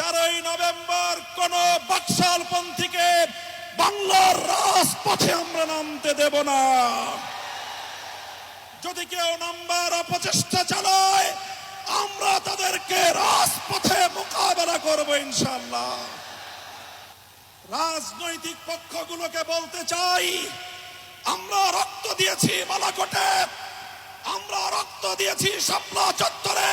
তেরোই নভেম্বর কোন বাকশাল পন্থীকে বাংলার রাজপথে আমরা নামতে দেব না। যদি কেউ নাম্বার অপচেষ্টা চালায়, আমরা তাদেরকে রাজপথে মোকাবেলা করব ইনশাল্লাহ রাজনৈতিক পক্ষগুলোকে বলতে চাই, আমরা রক্ত দিয়েছি বালাকোটে আমরা রক্ত দিয়েছি শাপলা চত্বরে।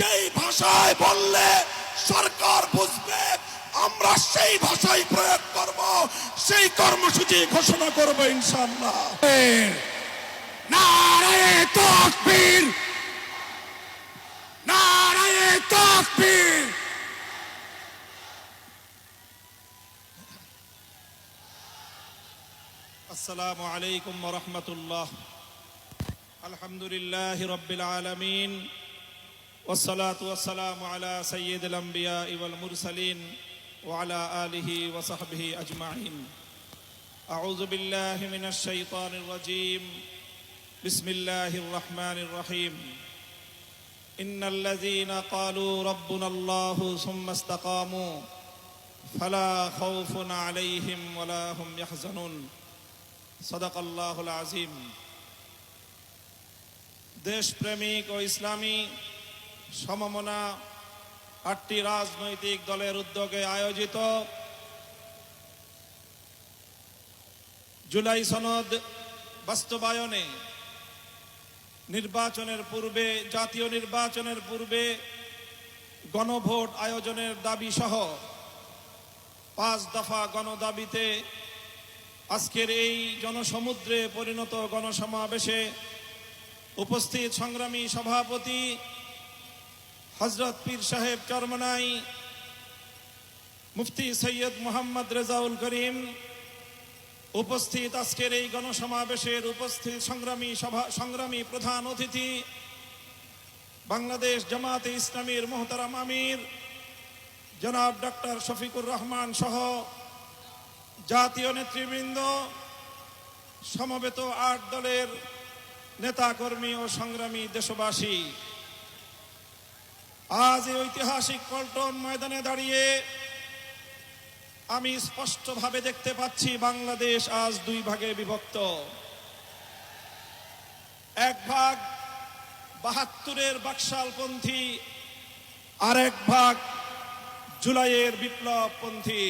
যেই ভাষায় বললে সরকার বুঝবে আমরা সেই ভাষায় প্রয়োগ করব সেই কর্মসূচি ঘোষণা করব ইনশাল্লাহ নারায় তকবীর। নারায় তকবীর। আসসালামু আলাইকুম ওয়া রাহমাতুল্লাহ। আলহামদুলিল্লাহি রাব্বিল আলামিন। والصلاة والسلام على سيد الأنبياء والمرسلين وعلى آله وصحبه أجمعين أعوذ بالله من الشيطان الرجيم بسم الله الرحمن الرحيم إن الذين قالوا ربنا الله ثم استقاموا فلا خوف عليهم ولا هم يحزنون صدق الله العظيم দেশপ্রেমিক ও ইসলামী সমমনা আটটি রাজনৈতিক দলের উদ্যোগে আয়োজিত জুলাই সনদ বাস্তবায়নে নির্বাচনের পূর্বে, জাতীয় নির্বাচনের পূর্বে গণভোট আয়োজনের দাবি সহ পাঁচ দফা গণদাবিতে আজকের এই জনসমুদ্রে পরিণত গণসমাবেশে উপস্থিত সংগ্রামী সভাপতি হজরত পীর সাহেব চরমনাই, মুফতি সৈয়দ মোহাম্মদ রেজাউল করিম উপস্থিত আজকের এই গণসমাবেশের উপস্থিত সংগ্রামী সভা, সংগ্রামী প্রধান অতিথি, বাংলাদেশ জামাতে ইসলামীর মোহতারাম আমির, জনাব ডক্টর শফিকুর রহমান সহ জাতীয় নেতৃবৃন্দ, সমবেত আট দলের নেতাকর্মী ও সংগ্রামী দেশবাসী। আজ এই ঐতিহাসিক পল্টন ময়দানে দাঁড়িয়ে আমি স্পষ্টভাবে দেখতে পাচ্ছি বাংলাদেশ আজ দুই ভাগে বিভক্ত। এক ভাগ বাহাত্তরের বাকশালপন্থী আর এক ভাগ জুলাইয়ের বিপ্লবপন্থী।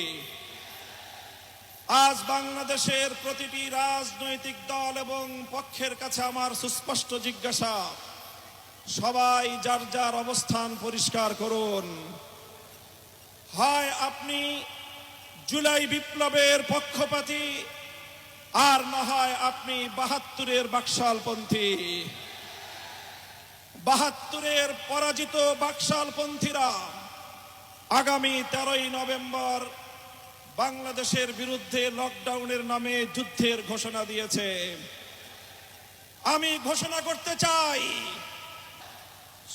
আজ বাংলাদেশের প্রতিটি রাজনৈতিক দল এবং পক্ষের কাছে আমার সুস্পষ্ট জিজ্ঞাসা। সবাই যার যার অবস্থান পরিষ্কার করুন। হয় আপনি জুলাই বিপ্লবের পক্ষপাতী, আর না হয় আপনি বাহাত্তরের বাকশালপন্থী। বাহাত্তরের পরাজিত বাকশালপন্থীরা আগামী তেরোই নভেম্বর বাংলাদেশের বিরুদ্ধে লকডাউনের নামে যুদ্ধের ঘোষণা দিয়েছে। আমি ঘোষণা করতে চাই